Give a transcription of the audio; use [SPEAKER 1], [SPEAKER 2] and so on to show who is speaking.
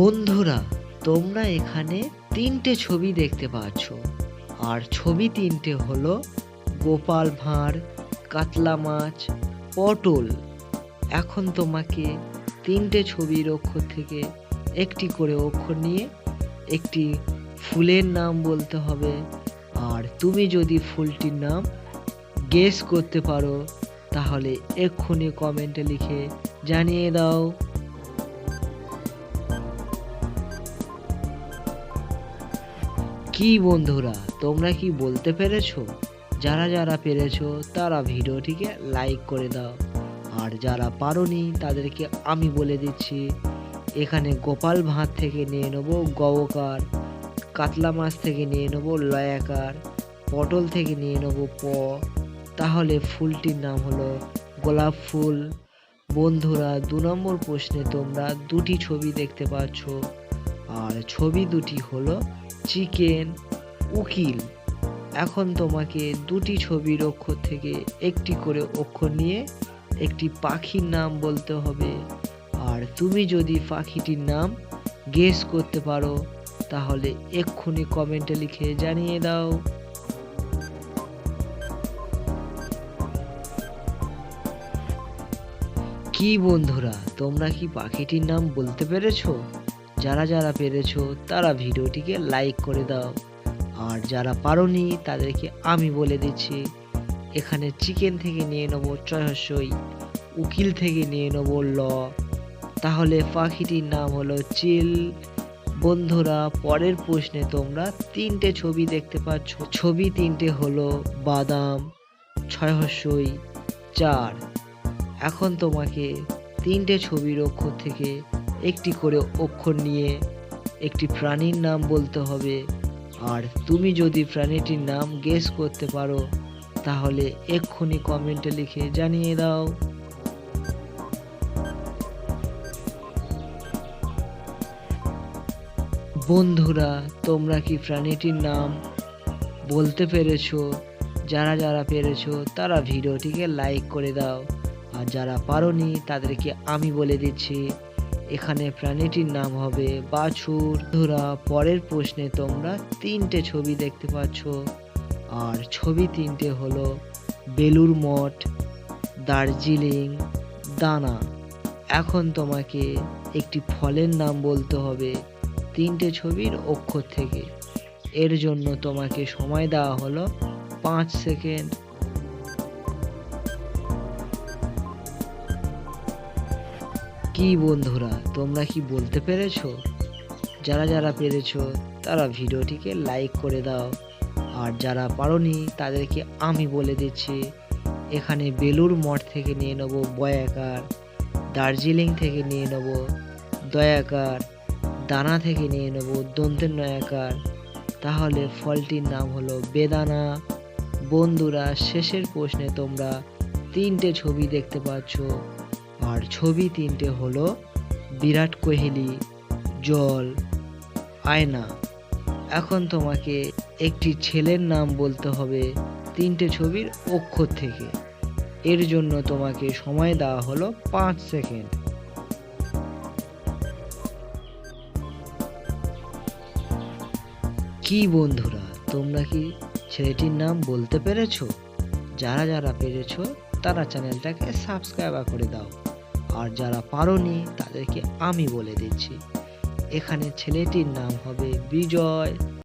[SPEAKER 1] বন্ধুরা, তোমরা এখানে তিনটে ছবি দেখতে পাচ্ছ। আর ছবি তিনটে হলো গোপাল ভাঁড়, কাতলা মাছ, পটল। এখন তোমাকে তিনটে ছবির অক্ষর থেকে একটি করে অক্ষর নিয়ে একটি ফুলের নাম বলতে হবে। আর তুমি যদি ফুলটির নাম গেস করতে পারো, তাহলে এক্ষুনি কমেন্টে লিখে জানিয়ে দাও। কি বন্ধুরা, তোমরা কি বলতে পেরেছ? যারা যারা পেরেছ, তারা ভিডিওটিকে লাইক করে দাও। আর যারা পারোনি, তাদেরকে আমি বলে দিচ্ছি, এখানে গোপাল ভাঁত থেকে নিয়ে নেব গবকার কাতলা মাছ থেকে নিয়ে নেব লয়াকার, পটল থেকে নিয়ে নেব প। তাহলে ফুলটির নাম হলো গোলাপ ফুল। বন্ধুরা, দু নম্বর প্রশ্নে তোমরা দুটি ছবি দেখতে পাচ্ছ। আর ছবি দুটি হলো চিকেন উকিল। এখন তোমাকে দুটি ছবির অক্ষর থেকে একটি করে অক্ষর নিয়ে একটি পাখির নাম বলতে হবে। আর তুমি যদি পাখিটির নাম গেস করতে পারো, তাহলে এক্ষুনি কমেন্টে লিখে জানিয়ে দাও। কি বন্ধুরা, তোমরা কি পাখিটির নাম বলতে পেরেছ? যারা যারা পেরেছ, তারা ভিডিওটিকে লাইক করে দাও। আর যারা পারোনি, তাদেরকে আমি বলে দিচ্ছি, এখানে চিকেন থেকে নিয়ে নেব চয়সই উকিল থেকে নিয়ে নেব ল। তাহলে পাখিটির নাম হলো চিল। বন্ধুরা, পরের প্রশ্নে তোমরা তিনটে ছবি দেখতে পাচ্ছ। ছবি তিনটে হলো বাদাম ছয়হস্যই চার। এখন তোমাকে তিনটে ছবির অক্ষর থেকে একটি করে অক্ষর নিয়ে একটি প্রাণীর নাম বলতে হবে। আর তুমি যদি প্রাণীটির নাম গেস করতে পারো, তাহলে এক্ষুনি কমেন্টে লিখে জানিয়ে দাও। বন্ধুরা, তোমরা কি প্রাণীটির নাম বলতে পেরেছ? যারা যারা পেরেছ, তারা ভিডিওটিকে লাইক করে দাও। আর যারা পারোনি, তাদেরকে আমি বলে দিচ্ছি এখানে প্রাণীটির নাম হবে বাছুর। ধরা, পরের প্রশ্নে তোমরা তিনটে ছবি দেখতে পাচ্ছ। আর ছবি তিনটে হলো বেলুর মঠ, দার্জিলিং, দানা। এখন তোমাকে একটি ফলের নাম বলতে হবে তিনটে ছবির অক্ষর থেকে। এর জন্য তোমাকে সময় দেওয়া হলো পাঁচ সেকেন্ড। কি বন্ধুরা, তোমরা কি বলতে পেরেছ? যারা যারা পেরেছ, তারা ভিডিওটিকে লাইক করে দাও। আর যারা পারোনি, তাদেরকে আমি বলে দিচ্ছি, এখানে বেলুর মঠ থেকে নিয়ে নেব বয়াকার, দার্জিলিং থেকে নিয়ে নেব দয়াকার, দানা থেকে নিয়ে নেব দন্তের নয়াকার তাহলে ফলটির নাম হলো বেদানা। বন্ধুরা, শেষের প্রশ্নে তোমরা তিনটে ছবি দেখতে পাচ্ছ। আর ছবি তিনটে হলো বিরাট কোহলি, জল, আয়না। এখন তোমাকে একটি ছেলের নাম বলতে হবে তিনটে ছবির অক্ষর থেকে। এর জন্য তোমাকে সময় দেওয়া হলো পাঁচ সেকেন্ড। কি বন্ধুরা, তোমরা কি ছেলেটির নাম বলতে পেরেছ? যারা যারা পেরেছ, তারা চ্যানেলটাকে সাবস্ক্রাইব করে দাও। আর যারা পারোনি তাদেরকে আমি বলে দিচ্ছি। এখানে ছেলেটির নাম হবে বিজয়।